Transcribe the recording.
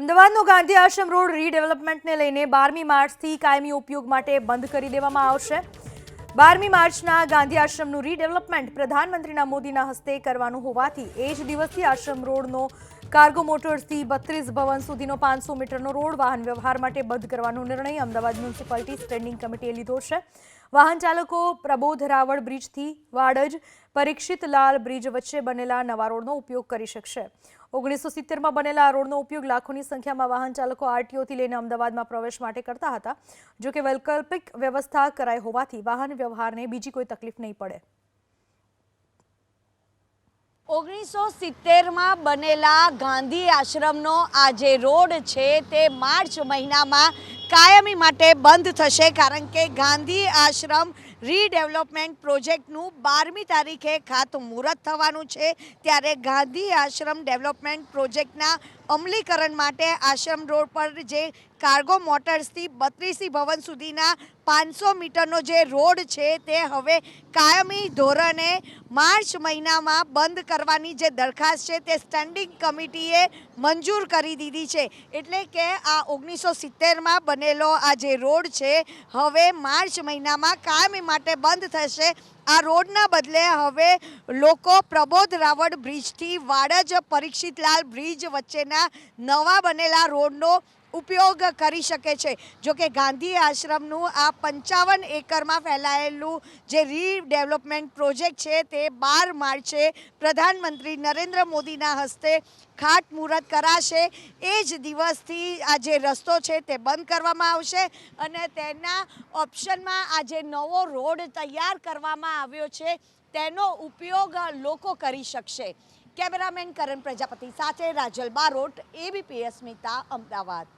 અમદાવાદનો ગાંધી આશ્રમ road રીડેવલપમેન્ટને લઈને બારમી માર્ચથી કાયમી ઉપયોગ માટે બંધ કરી દેવામાં આવશે. બારમી માર્ચના ગાંધી આશ્રમનું રીડેવલપમેન્ટ પ્રધાનમંત્રીના મોદીના હસ્તે કરવાનું હોવાથી એ જ દિવસથી આશ્રમ રોડનો કાર્ગો મોટર્સથી બત્રીસ ભવન સુધીનો પાંચસો મીટરનો રોડ વાહન વ્યવહાર માટે બંધ કરવાનો નિર્ણય અમદાવાદ મ્યુનિસિપાલિટી સ્ટેન્ડિંગ કમિટીએ લીધો છે. વાહન ચાલકો પ્રબોધ રાવળ બ્રિજથી વાડજ, પરીક્ષિત લાલ બ્રિજ વચ્ચે બનેલા નવા રોડનો ઉપયોગ કરી શકશે. ઓગણીસો સિત્તેરમાં બનેલા આ રોડનો ઉપયોગ લાખોની સંખ્યામાં વાહન ચાલકો આરટીઓથી લઈને અમદાવાદમાં પ્રવેશ માટે કરતા હતા, જોકે વૈકલ્પિક વ્યવસ્થા કરાઈ હોવાથી વાહન વ્યવહારને બીજી કોઈ તકલીફ નહીં પડે. ઓગણીસો સિત્તેરમાં બનેલા ગાંધી આશ્રમનો આ જે રોડ છે તે માર્ચ મહિનામાં કાયમી માટે બંધ થશે, કારણ કે ગાંધી આશ્રમ રીડેવલપમેન્ટ પ્રોજેક્ટનું બારમી તારીખે ખાતમુહૂર્ત થવાનું છે. ત્યારે ગાંધી આશ્રમ ડેવલપમેન્ટ પ્રોજેક્ટના અમલીકરણ માટે આશ્રમ રોડ પર જે કાર્ગો મોટર્સથી બત્રીસી ભવન સુધીના પાંચસો મીટરનો જે રોડ છે તે હવે કાયમી ધોરણે માર્ચ મહિનામાં બંધ કરવાની જે દરખાસ્ત છે તે સ્ટેન્ડિંગ કમિટીએ મંજૂર કરી દીધી છે. એટલે કે આ ઓગણીસો સિત્તેરમાં બનેલો આ જે રોડ છે, હવે માર્ચ મહિનામાં કાયમી માટે બંધ થશે. આ રોડના બદલે હવે લોકો પ્રબોધ રાવળ બ્રિજથી વાડજ, પરીક્ષિતલાલ બ્રિજ વચ્ચેના નવા બનેલા રોડનો ઉપયોગ કરી શકે છે. જો કે ગાંધી આશ્રમનું આ પંચાવન એકરમાં ફેલાયેલું જે રીડેવલપમેન્ટ પ્રોજેક્ટ છે તે બાર માર્ચે પ્રધાનમંત્રી નરેન્દ્ર મોદીના હસ્તે ખાતમુહૂર્ત કરાશે. એ જ દિવસથી આ જે રસ્તો છે તે બંધ કરવામાં આવશે અને તેના ઓપ્શનમાં આ જે નવો રોડ તૈયાર કરવામાં આવ્યો છે તેનો ઉપયોગ લોકો કરી શકશે. કેમેરામેન કરણ પ્રજાપતિ સાથે રાજલ બારોટ એબીપીએસ સ્મિતા, અમદાવાદ.